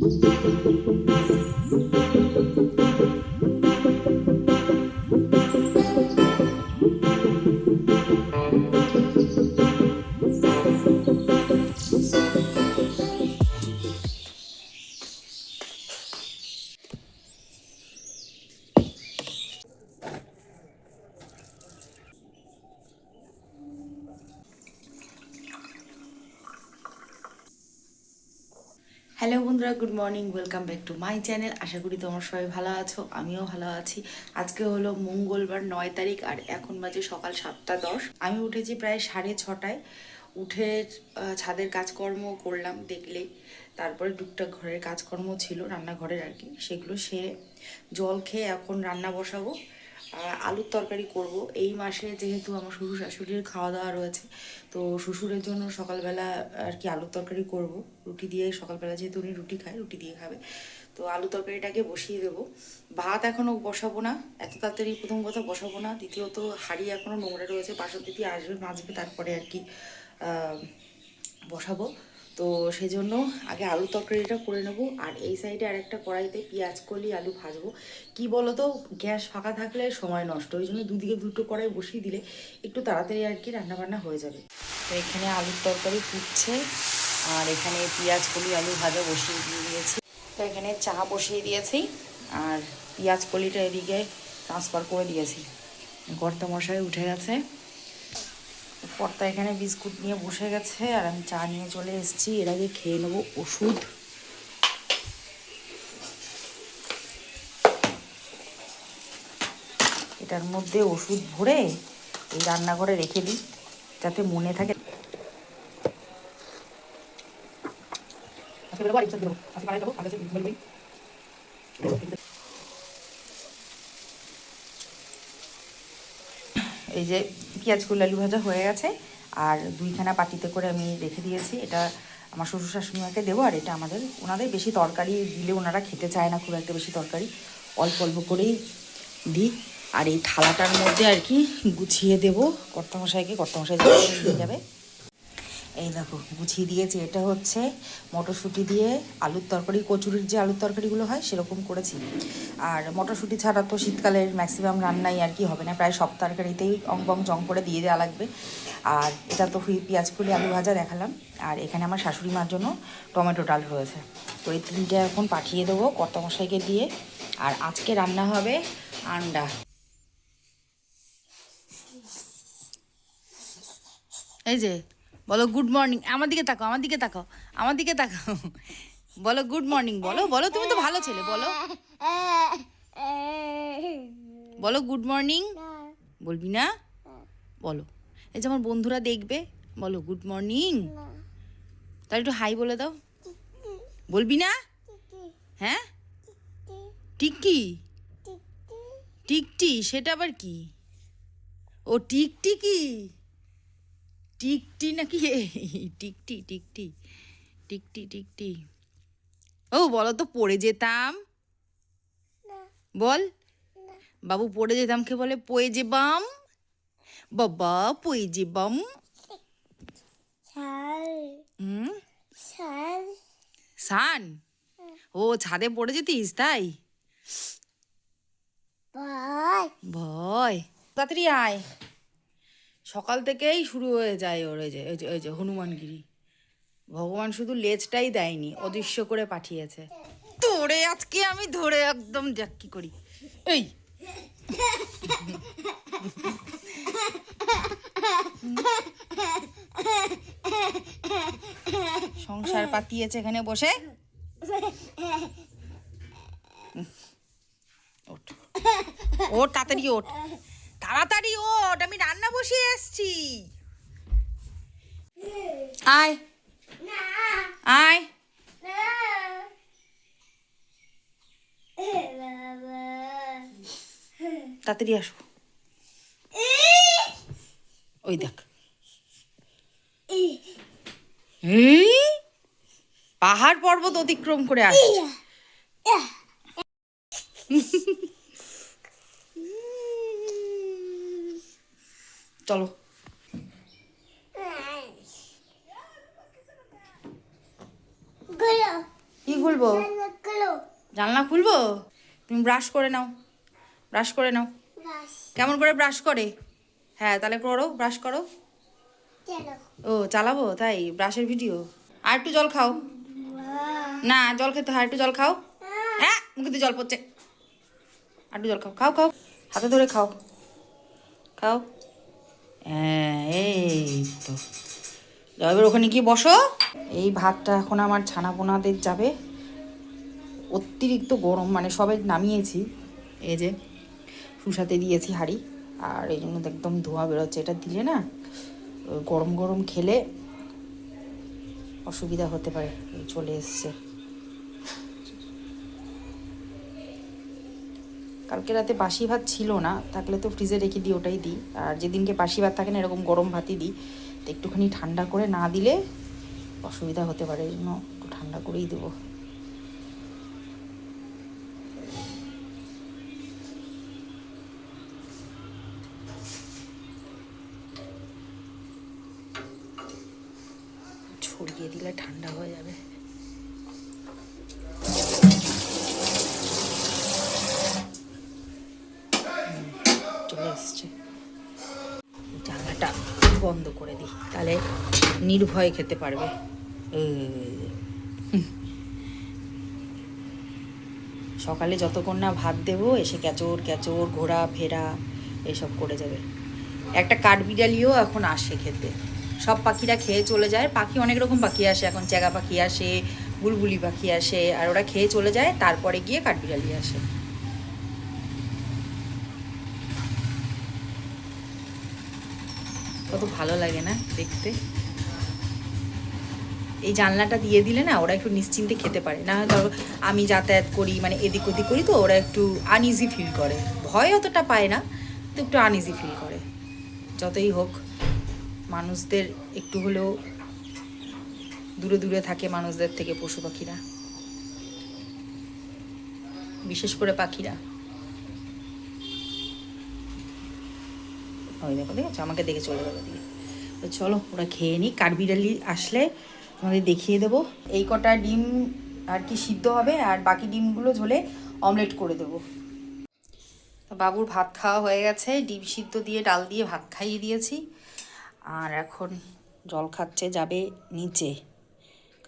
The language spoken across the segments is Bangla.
Música বন্ধুরা good morning welcome back to my channel আশা করি তোমরা সবাই ভালো আছো, আমিও ভালো আছি। আজকে হলো মঙ্গলবার নয় তারিখ, আর এখন বাজে সকাল সাতটা দশ। আমি উঠেছি প্রায় সাড়ে ছটায়। উঠে ছাদের কাজকর্ম করলাম দেখলে তারপরে টুকটাক ঘরের কাজকর্ম ছিল, রান্নাঘরের আর কি। সেগুলো সেরে জল খেয়ে এখন রান্না বসাবো। আলুর তরকারি করব। এই মাসে যেহেতু আমার শ্বশুর শাশুড়ির খাওয়া দাওয়া রয়েছে, তো শ্বশুরের জন্য সকালবেলা আর কি আলুর তরকারি করব। রুটি দিয়ে সকালবেলা যেহেতু উনি রুটি খায়, রুটি দিয়ে খাবে। তো আলু তরকারিটাকে বসিয়ে দেবো। ভাত এখনও বসাবো না, এত তাড়াতাড়ি প্রথম কথা বসাবো না, দ্বিতীয়ত হাঁড়ি এখনও নোংরা রয়েছে পাশের দিদি আসবে, মাজবে, তারপরে আর কি বসাবো। তো সেই জন্য আগে আলু তরকারিটা করে নেব, আর এই সাইডে আর একটা কড়াইতে পেঁয়াজ, কলি, আলু ভাজবো। কি বলো তো গ্যাস ফাঁকা থাকলে সময় নষ্ট, ওই জন্য দুদিকে দুটো কড়াই বসিয়ে দিলে একটু তাড়াতাড়ি আর কি রান্নাবান্না হয়ে যাবে। তো এখানে আলুর তরকারি ফুটছে, আর এখানে পেঁয়াজ, কলি, আলু ভাজা বসিয়ে দিয়ে দিয়েছি। তো এখানে চা বসিয়ে দিয়েছি, আর পেঁয়াজ, কলিটা এদিকে ট্রান্সফার করে দিয়েছি। কর্তা মশাই উঠে গেছে। কর্তা এখানে বিস্কুট নিয়ে বসে গেছে, আর আমি চা নিয়ে চলে এসেছি। এর আগে খেয়ে নেব ওষুধ। এটার মধ্যে ওষুধ ভরে এই রান্নাঘরে রেখে দিই, যাতে মনে থাকে। এই যে পেঁয়াজ কুল আলু ভাজা হয়ে গেছে, আর দুইখানা পাটিতে করে আমি রেখে দিয়েছি। এটা আমার শ্বশুর শাশুড়িমাকে দেবো, আর এটা আমাদের, ওনাদের বেশি তরকারি দিলে ওনারা খেতে চায় না, খুব একটা বেশি তরকারি। অল্প অল্প করেই দিই। আর এই থালাটার মধ্যে আর কি গুছিয়ে দেবো। কর্তামশাইকে, কর্তামশাই যাবে। এই দেখো, গুছিয়ে দিয়েছি। এটা হচ্ছে মটরশুঁটি দিয়ে আলুর তরকারি, কচুরির যে আলুর তরকারিগুলো হয়, সেরকম করেছি। আর মটরশুঁটি ছাড়া তো শীতকালের ম্যাক্সিমাম রান্নাই আর কি হবে না। প্রায় সব তরকারিতেই অং বং জং করে দিয়ে দেওয়া লাগবে। আর এটা তো পেঁয়াজ কুলি আলু ভাজা দেখালাম। আর এখানে আমার শাশুড়ি মার জন্য টমেটো ডাল রয়েছে। তো এই তিনটে এখন পাঠিয়ে দেবো কর্তামশাইকে দিয়ে। আর আজকে রান্না হবে আন্ডা। এই যে বলো গুড মর্নিং আমার দিকে তাকাও, আমার দিকে তাকাও, আমার দিকে তাকাও। বলো গুড মর্নিং বলো বলো, তুমি তো ভালো ছেলে, বলো। বলো গুড মর্নিং বলবি না? বলো। এই যে আমার বন্ধুরা দেখবে, বলো গুড মর্নিং তাহলে একটু হাই বলে দাও। বলবি না? হ্যাঁ? টিকি টিকটি। সেটা আবার কি? ও টিকটিকি টিকটি নাকি? টিকটি টিকটি টিকটি টিকটি। ও বলো তো পড়ে যেতাম? বল। বাবু পড়ে যেতাম কে বলে? পয়ে যেবাম। বাবা পয়ে যেবাম। হুম? সান ও ছাদে পড়ে যেতিস তাই? ভয়। তাড়াতাড়ি আয়। সকাল থেকেই শুরু হয়ে যায় ওর এই যে ওই যে, এই যে হনুমানগিরি। ভগবান শুধু লেজটাই দেয়নি, অদৃশ্য করে পাঠিয়েছে। তোরে আজকে আমি ধরে একদম দেখ কি করি। এই। সংসার পাতিয়েছে এখানে বসে। ওঠ। ওঠ, তাড়াতাড়ি ওঠ। তাড়াতাড়ি ওঠ, আমি রান্না বসিয়ে এসছি। আয়। আয়। তাড়াতাড়ি আসো। ওই দেখ। পাহাড় পর্বত অতিক্রম করে আসছে। চলো। কি খুলবো? জানলা খুলবো? তুমি ব্রাশ করে নাও। ব্রাশ করে নাও। কেমন করে ব্রাশ করে? হ্যাঁ তাহলে করো ব্রাশ করো। ও চালাবো? তাই ব্রাশের ভিডিও আর একটু জল খাও। না জল খেতে হয় একটু জল খাও। হ্যাঁ মুখে দিয়ে জল পড়ছে। আর একটু জল খাও। খাও খাও। হাতে ধরে খাও। খাও। হ্যাঁ এই তো এবার ওখানে গিয়ে বসো। এই ভাতটা এখন আমার ছানা পোনাদের যাবে। অতিরিক্ত গরম মানে সবে নামিয়েছি। এই যে সুসাতে দিয়েছি হাঁড়ি। আর এই জন্য একদম ধোঁয়া বেরোচ্ছে। এটা দিলে না, গরম গরম খেলে অসুবিধা হতে পারে। চলে এসছে। কালকে রাতে বাসি ভাত ছিল না, থাকলে তো ফ্রিজে রেখে দিই, ওটাই দিই। আর যেদিনকে বাসি ভাত থাকে না, এরকম গরম ভাতই দিই। তো একটুখানি ঠান্ডা করে না দিলে অসুবিধা হতে পারে, এই জন্য একটু ঠান্ডা করেই দেবো ছড়িয়ে দিলে ঠান্ডা হয়ে যাবে হুম, চলে এসছে। জানলাটা বন্ধ করে দিই, তাহলে নির্ভয়ে খেতে পারবে। সকালে যতক্ষণ না ভাত দেবো, এসে ক্যাচোর ক্যাচোর ঘোরা ফেরা এসব করে যাবে। একটা কাঠবিড়ালিও এখন আসে খেতে। সব পাখিরা খেয়ে চলে যায়। পাখি অনেক রকম পাখি আসে, এখন চ্যাগা পাখি আসে, বুলবুলি পাখি আসে, আর ওরা খেয়ে চলে যায়, তারপরে গিয়ে কাঠবিড়ালি আসে। কত ভালো লাগে না দেখতে। এই জানলাটা দিয়ে দিলে না ওরা একটু নিশ্চিন্তে খেতে পারে। না ধরো আমি যাতায়াত করি মানে এদিক ওদিক করি তো ওরা একটু আনইজি ফিল করে। ভয় অতটা পায় না তো একটু আনইজি ফিল করে। যতই হোক, মানুষদের একটু হলেও দূরে দূরে থাকে মানুষদের থেকে পশু পাখিরা। বিশেষ করে পাখিরা। ওই দেখো দেখেছ আমাকে দেখে চলে যাবে দিয়ে। তো চলো, ওরা খেয়ে নিই কাঠবিড়ালি আসলে তোমাদের দেখিয়ে দেবো। এই কটা ডিম আর কি সিদ্ধ হবে, আর বাকি ডিমগুলো ঝোলে অমলেট করে দেবো। বাবুর ভাত খাওয়া হয়ে গেছে। ডিম সিদ্ধ দিয়ে, ডাল দিয়ে ভাত খাইয়ে দিয়েছি। আর এখন জল খাচ্ছে, যাবে নিচে।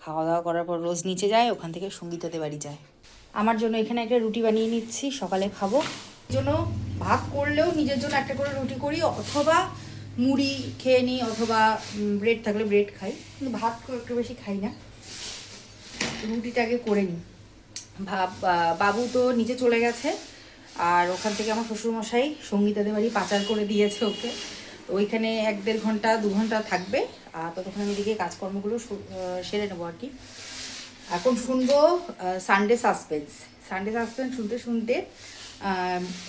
খাওয়া দাওয়া করার পর রোজ নিচে যায়, ওখান থেকে সঙ্গীতাতে বাড়ি যায়। আমার জন্য এখানে একটা রুটি বানিয়ে নিচ্ছি, সকালে খাব। জন্য ভাত করলেও নিজের জন্য একটা করে রুটি করি, অথবা মুড়ি খেয়ে নিই, অথবা ব্রেড থাকলে ব্রেড খাই, কিন্তু ভাত একটু বেশি খাই না। রুটিটাকে করে নিই। ভাব বাবু তো নিচে চলে গেছে, আর ওখান থেকে আমার শ্বশুরমশাই সঙ্গীতাদের বাড়ি পাচার করে দিয়েছে ওকে। ওইখানে এক দেড় ঘণ্টা, দু ঘণ্টা থাকবে, আর ততক্ষণ আমি এদিকে কাজকর্মগুলো সেরে নেব আর কি। এখন শুনব সানডে সাসপেন্স সানডে সাসপেন্স শুনতে শুনতে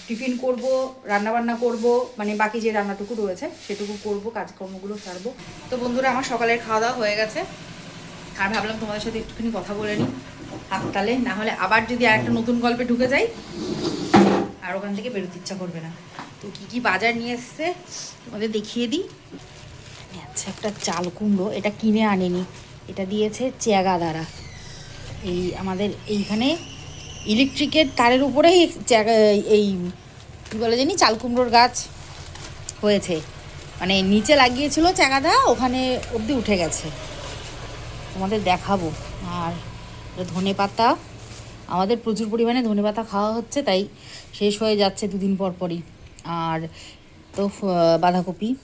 টিফিন করব রান্না বান্না করব মানে বাকি যে রান্নাটুকু রয়েছে সেটুকু করব, কাজকর্মগুলো সারবো। তো বন্ধুরা, আমার সকালের খাওয়া দাওয়া হয়ে গেছে। আর ভাবলাম তোমাদের সাথে একটুখানি কথা বলে নিই হাততালে না হলে আবার যদি আর একটা নতুন গল্পে ঢুকে যাই, আর ওখান থেকে বেরোতে ইচ্ছা করবে না। তো কী কী বাজার নিয়ে এসছে, তোমাদের দেখিয়ে দিই। আচ্ছা একটা চাল কুমড়ো, এটা কিনে আনেনি। এটা দিয়েছে চেয়াগা দ্বারা এই আমাদের এইখানে ইলেকট্রিকের তারের উপরেই এই, কী বলে জানি, চাল কুমড়োর গাছ হয়েছে। মানে নিচে লাগিয়েছিল চাগাদা ওখানে অবধি উঠে গেছে। তোমাদের দেখাবো। আর ধনে পাতা। আমাদের প্রচুর পরিমাণে ধনে পাতা খাওয়া হচ্ছে, তাই শেষ হয়ে যাচ্ছে দুদিন পর পরই। আর তো বাঁধাকপি।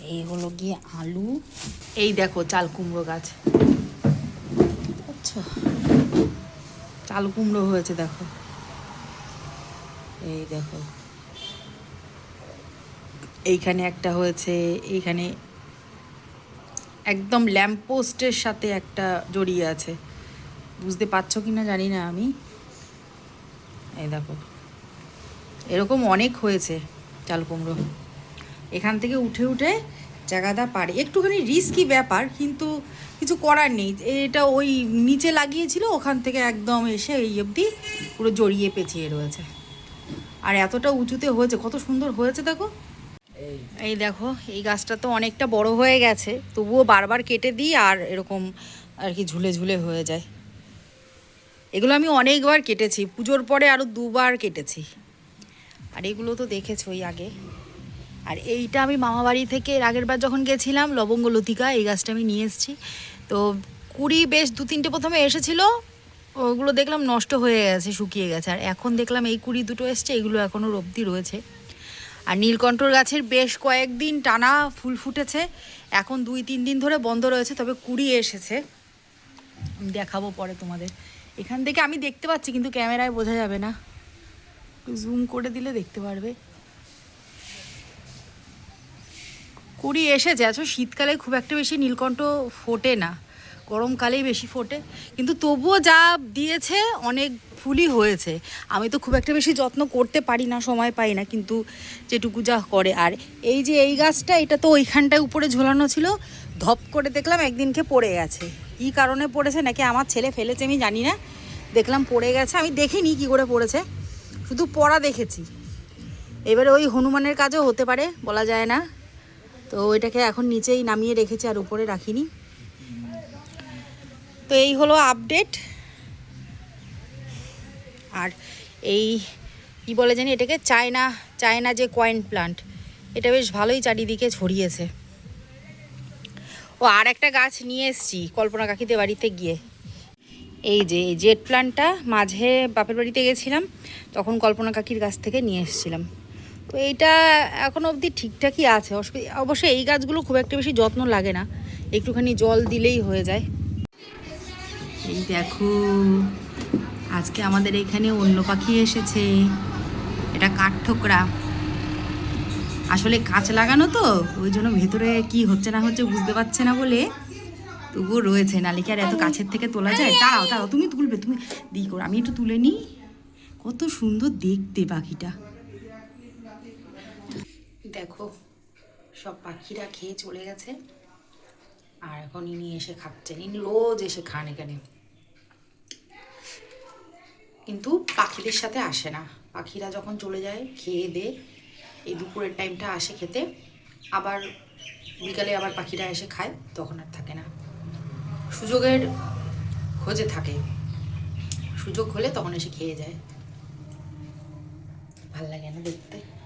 এই হলো গিয়ে আলু। এই দেখো, চাল কুমড়ো গাছ। আচ্ছা। চাল কুমড়ো হয়েছে, দেখো। এই দেখো। এইখানে একটা হয়েছে, এইখানে একদম ল্যাম্পপোস্টের সাথে একটা জড়িয়ে আছে। বুঝতে পারছ কি না জানি না আমি। এই দেখো। এরকম অনেক হয়েছে চাল কুমড়ো। এখান থেকে উঠে উঠে জায়গাটা পারে একটুখানি রিস্কি ব্যাপার, কিন্তু কিছু করার নেই। এটা ওই নিচে লাগিয়েছিল, ওখান থেকে একদম এসে এই অবধি পুরো জড়িয়ে পেঁচিয়ে রয়েছে। আর এতটা উঁচুতে হয়েছে, কত সুন্দর হয়েছে দেখো। এই দেখো, এই গাছটা তো অনেকটা বড় হয়ে গেছে, তবুও বারবার কেটে দিই আর এরকম আর কি ঝুলে ঝুলে হয়ে যায়। এগুলো আমি অনেকবার কেটেছি, পুজোর পরে আরও দুবার কেটেছি। আর এগুলো তো দেখেছোই আগে। আর এইটা আমি মামাবাড়ি থেকে এর আগের বার যখন গেছিলাম, লবঙ্গ লতিকা, এই গাছটা আমি নিয়ে এসেছি। তো কুড়ি বেশ দু তিনটে প্রথমে এসেছিল, ওগুলো দেখলাম নষ্ট হয়ে গেছে, শুকিয়ে গেছে। আর এখন দেখলাম এই কুড়ি দুটো এসছে, এগুলো এখনও রব্দি রয়েছে। আর নীলকণ্ঠর গাছের বেশ কয়েকদিন টানা ফুল ফুটেছে, এখন দুই তিন দিন ধরে বন্ধ রয়েছে, তবে কুড়ি এসেছে। দেখাবো পরে তোমাদের। এখান থেকে আমি দেখতে পাচ্ছি, কিন্তু ক্যামেরায় বোঝা যাবে না। জুম করে দিলে দেখতে পারবে। কুড়ি এসেছে। আচ্ছা শীতকালে খুব একটা বেশি নীলকণ্ঠ ফোটে না। গরমকালেই বেশি ফোটে। কিন্তু তবুও যা দিয়েছে, অনেক ফুলই হয়েছে। আমি তো খুব একটা বেশি যত্ন করতে পারি না, সময় পাই না, কিন্তু যেটুকু যা করে। আর এই যে এই গাছটা, এটা তো ওইখানটায় উপরে ঝোলানো ছিল। ধপ করে দেখলাম একদিনকে পড়ে গেছে। কী কারণে পড়েছে, নাকি আমার ছেলে ফেলেছে, আমি জানি না। দেখলাম পড়ে গেছে। আমি দেখিনি কি করে পড়েছে। শুধু পড়া দেখেছি। এবারে ওই হনুমানের কাজও হতে পারে, বলা যায় না। তো ওইটাকে এখন নিচেই নামিয়ে রেখেছি আর উপরে রাখিনি। তো এই হলো আপডেট আর এই কি বলে জানি এটাকে? চায়না চায়না যে কয়েন প্লান্ট এটা বেশ ভালোই চারিদিকে ছড়িয়েছে। ও, আর একটা গাছ নিয়ে এসছি কল্পনা কাকিদের বাড়িতে গিয়ে। এই যে জেট প্লান্টটা মাঝে বাপের বাড়িতে গেছিলাম, তখন কল্পনা কাকির গাছ থেকে নিয়ে এসেছিলাম। তো এইটা এখন অবধি ঠিকঠাকই আছে। অসুবিধা অবশ্য এই গাছগুলো খুব একটা বেশি যত্ন লাগে না। একটুখানি জল দিলেই হয়ে যায়। এই দেখো, আজকে আমাদের এখানে অন্য পাখি এসেছে। এটা কাঠঠোকরা আসলে কাঁচ লাগানো তো, ওই জন্য ভেতরে কি হচ্ছে না হচ্ছে বুঝতে পারছে না বলে তবুও রয়েছে। নালে কি আর এত কাছের থেকে তোলা যায়? দাঁড়াও দাঁড়াও, তুমি তুলবে, তুমি দিই করো, আমি একটু তুলে নিই। কত সুন্দর দেখতে পাখিটা। দেখো, সব পাখিরা খেয়ে চলে গেছে। আর এখন ইনি এসে খাচ্ছেন, ইনি রোজ এসে খান এখানে। কিন্তু পাখিদের সাথে আসে না। পাখিরা যখন চলে যায়, খেয়ে দে, এই দুপুরের টাইমটা আসে খেতে। আবার বিকালে আবার পাখিরা এসে খায়, তখন আর থাকে না। সুযোগের খোঁজে থাকে। সুযোগ হলে তখন এসে খেয়ে যায়। ভালো লাগে না দেখতে।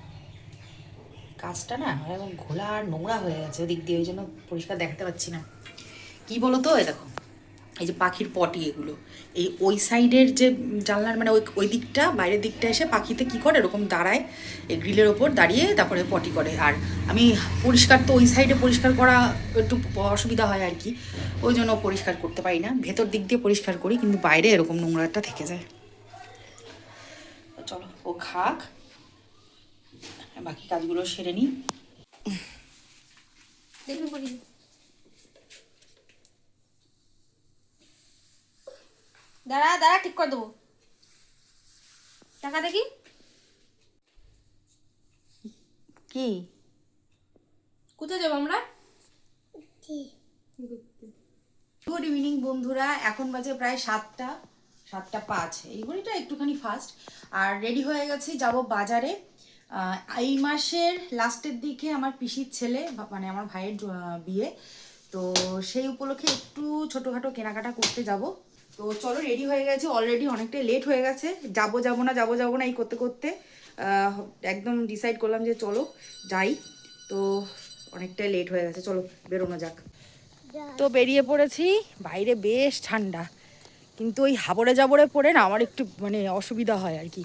কাজটা না এখন ঘোলা আর নোংরা হয়ে গেছে ওদিক দিয়ে ওই জন্য পরিষ্কার দেখাতে পাচ্ছি না। কি বলো তো এই দেখো, এই যে পাখির পটি এগুলো, এই ওই সাইডের যে জানলার মানে ওই ওই দিকটা, বাইরের দিকটা এসে পাখিতে কি করে? এরকম দাঁড়ায়, এই গ্রিলের ওপর দাঁড়িয়ে তারপরে পটি করে। আর আমি পরিষ্কার তো ওই সাইডে পরিষ্কার করা একটু অসুবিধা হয় আর কি, ওই জন্য পরিষ্কার করতে পারি না। ভেতর দিক দিয়ে পরিষ্কার করি, কিন্তু বাইরে এরকম নোংরাটা থেকে যায়। চলো, ও খাক। বাকি কাজগুলো সেরে নিই। দাঁড়া দাঁড়া ঠিক করে দেবো। টাকা দেখি। কি? কোথায় যাব আমরা? গুড ইভিনিং বন্ধুরা এখন বাজে প্রায় সাতটা সাতটা পাঁচ। এই ঘড়িটা একটুখানি ফাস্ট আর রেডি হয়ে গেছি যাব বাজারে। এই মাসের লাস্টের দিকে আমার পিসির ছেলে মানে আমার ভাইয়ের বিয়ে। তো সেই উপলক্ষে একটু ছোটোখাটো কেনাকাটা করতে যাব। তো চলো রেডি হয়ে গেছে। অলরেডি অনেকটাই লেট হয়ে গেছে। যাব যাব না, যাব যাব না, এই করতে করতে একদম ডিসাইড করলাম যে চলো, যাই। তো অনেকটাই লেট হয়ে গেছে। চলো, বেরোনো যাক। তো বেরিয়ে পড়েছি। বাইরে বেশ ঠান্ডা। কিন্তু ওই হাবড়ে জাবড়ে পড়ে না, আমার একটু মানে অসুবিধা হয় আর কি।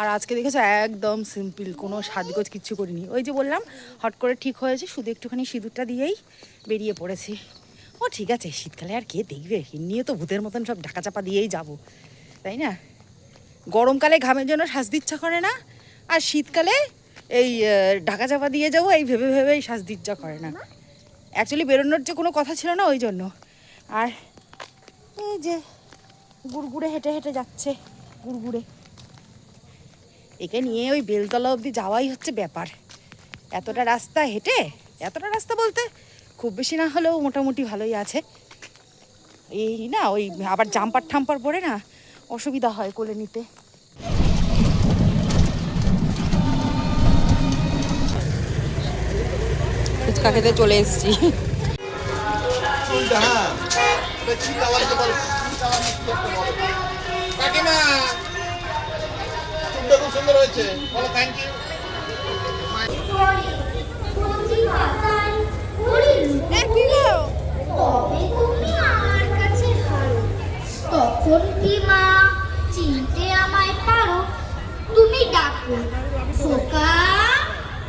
আর আজকে দেখেছ একদম সিম্পল, কোনো সাজগোজ কিচ্ছু করিনি। ওই যে বললাম, হট করে ঠিক হয়েছে, শুধু একটুখানি সিঁদুরটা দিয়েই বেরিয়ে পড়েছি। ও ঠিক আছে, শীতকালে আর কে দেখবে? এমনিও তো ভূতের মতন সব ঢাকা চাপা দিয়েই যাব, তাই না? গরমকালে ঘামের জন্য সাজতে ইচ্ছা করে না, আর শীতকালে এই ঢাকা চাপা দিয়ে যাব, এই ভেবে ভেবেই সাজতে ইচ্ছা করে না। অ্যাকচুয়ালি বেরোনোর যে কোনো কথা ছিল না ওই জন্য। আর এই যে গুড়গুড়ে হেঁটে হেঁটে যাচ্ছে, গুড়গুড়ে। একে নিয়ে ওই বেলতলা অবধি যাওয়াই হচ্ছে ব্যাপার। এতটা রাস্তা হেঁটে এতটা রাস্তা বলতে খুব বেশি না হলেও মোটামুটি ভালোই আছে। এই না ওই আবার জাম্পার ঠাম্পার পরে না অসুবিধা হয় কোলে নিতে। ফুচকা খেতে চলে এসেছি। কাকিমা চুলটা খুব সুন্দর হয়েছে। বলো থ্যাংক ইউ মা চিনতে আমায় পারো? তুমি ডাকো। খোকা,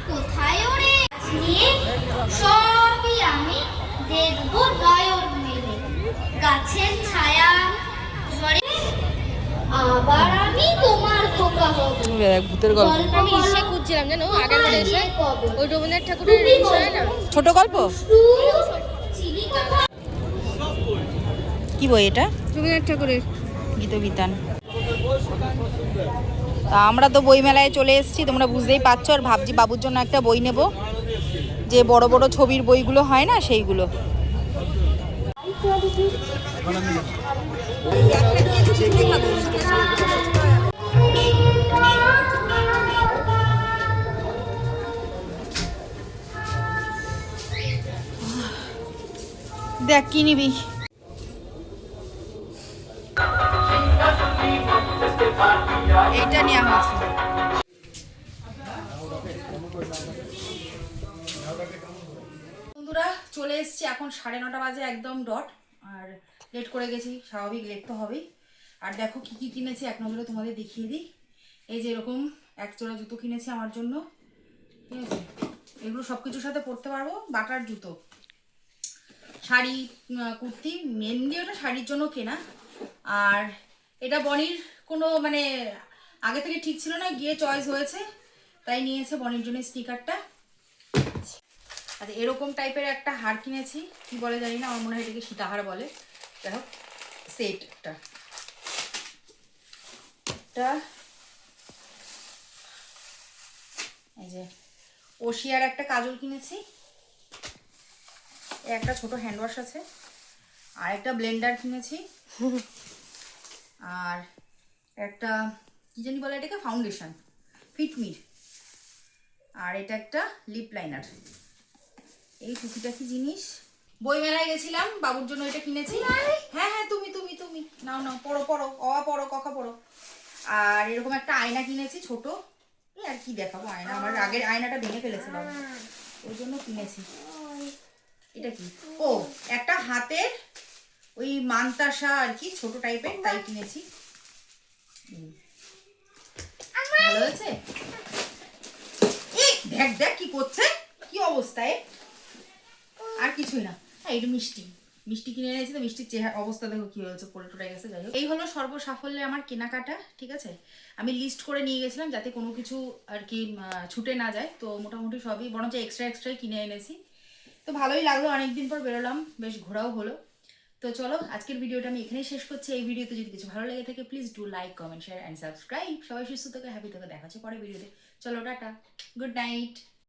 কোথায় ওরে? নিয়ে সবই আমি দেখব নয়ন মেলে। গাছের ছায়া ভূতের গল্প। আমি ইসে খুঁজছিলাম জানো? আগের এসে ওই রবীন্দ্রনাথ ঠাকুরের না? ছোট গল্প? কি বই এটা? রবীন্দ্রনাথ ঠাকুরের। গীত বিতান তা আমরা তো বই মেলায় চলে এসেছি তোমরা বুঝতেই পারছ আর ভাবছি বাবুর জন্য একটা বই নেব। যে বড় বড় ছবির বইগুলো হয় না সেইগুলো। দেখ, কি নিবি? এইটা নেওয়া হয়েছে। বন্ধুরা, চলে এসেছি এখন সাড়ে নটা বাজে একদম ডট আর লেট করে গেছি, স্বাভাবিক লেট তো হবেই। আর দেখো কি কি কিনেছি, এক নম্বরে তোমাদের দেখিয়ে দিই। এই যে এরকম এক জোড়া জুতো কিনেছি আমার জন্য। ঠিক আছে? এগুলো সব কিছুর সাথে পরতে পারব, বাটার জুতো। শাড়ি কুর্তি মেনলি ওটা শাড়ির জন্য কেনা। আর এটা বনির কোনো মানে আগে থেকে ঠিক ছিল না, গিয়ে চয়েস হয়েছে, তাই নিয়েছে বনির জন্য স্টিকারটা। আচ্ছা এরকম টাইপের একটা হার কিনেছি, কি বলে জানি না, আমার মনে হয় এটাকে সীতাহার বলে। দেখো সেটটা এটা এই যে, ওশিয়ার একটা কাজল কিনেছি। একটা ছোট হ্যান্ড ওয়াশ আছে। আর একটা ব্লেন্ডার কিনেছি। আর একটা কি জানি বলে এটাকে? ফাউন্ডেশন ফিটমির আর এটা একটা লিপ লাইনার এই টুকিটাকি জিনিস? বই মেলায় গেছিলাম বাবুর জন্য এটা কিনেছি। হ্যাঁ হ্যাঁ তুমি তুমি তুমি। নাও নাও পড়ো পড়ো অ পড়ো কখা পড়ো আর এরকম একটা আয়না কিনেছি ছোট। আর কি দেখাবো আয়না? আমার আগের আয়নাটা ভেঙে ফেলেছে বাবু। ওই জন্য কিনেছি। এটা কি? ও, একটা হাতের ওই মান্তাসা আর কি, ছোট টাইপের তাই কিনেছি। ভালো হয়েছে? দেখ দেখ কি করছে। কি অবস্থায় আর কিছুই না। হ্যাঁ এটা মিষ্টি। মিষ্টি কিনে এনেছি তো, মিষ্টির চেহারা অবস্থা দেখো কি হয়েছে, পড়ে টুটে গেছে, যাই হোক। এই হলো সর্ব সাফল্যে আমার কেনাকাটা, ঠিক আছে? আমি লিস্ট করে নিয়ে গেছিলাম যাতে কোনো কিছু আর কি ছুটে না যায়। তো মোটামুটি সবই, বরঞ্চ এক্সট্রা এক্সট্রাই কিনে এনেছি। তো ভালোই লাগল, অনেকদিন পর বেরোলাম, বেশ ঘোরাও হলো। তো চলো, আজকের ভিডিওটা আমি এখানেই শেষ করছি। এই ভিডিওতে যদি কিছু ভালো লেগে থাকে please do like comment share and subscribe সবাই সুস্থ থেকে হ্যাপি থেকে, দেখা হচ্ছে পরে ভিডিওতে। চলো, টাটা গুড নাইট